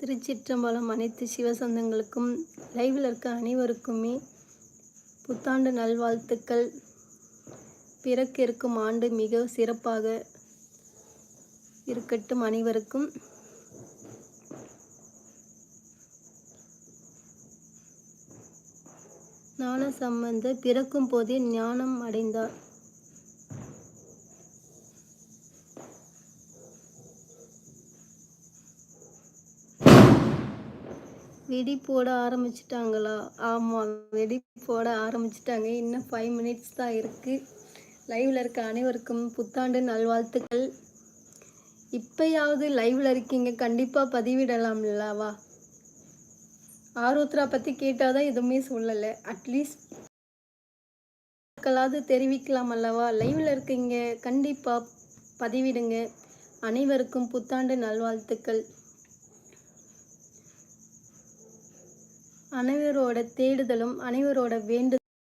திருச்சிற்றம்பலம் அனைத்து சிவசந்தங்களுக்கும் லைவில் இருக்க அனைவருக்குமே புத்தாண்டு நல்வாழ்த்துக்கள். பிறக்க இருக்கும் ஆண்டு மிக சிறப்பாக இருக்கட்டும் அனைவருக்கும். ஞான சம்பந்த பிறக்கும் போதே ஞானம் அடைந்தார். வெடி போட ஆரம்பிச்சிட்டாங்களா? ஆமாம் வெடி போட ஆரம்பிச்சிட்டாங்க. இன்னும் ஃபைவ் மினிட்ஸ் தான் இருக்குது லைவில் இருக்க அனைவருக்கும் புத்தாண்டு நல்வாழ்த்துக்கள். இப்போயாவது லைவில் இருக்கீங்க. கண்டிப்பாக பதிவிடலாம்லவா ஆருத்ரா பற்றி கேட்டால் தான் எதுவுமே சொல்லலை. அட்லீஸ்ட் மக்களாவது தெரிவிக்கலாம் அல்லவா லைவில் இருக்கீங்க. கண்டிப்பாக பதிவிடுங்க. அனைவருக்கும் புத்தாண்டு நல்வாழ்த்துக்கள். அனைவரோட தேடுதலும் அனைவரோட வேண்டு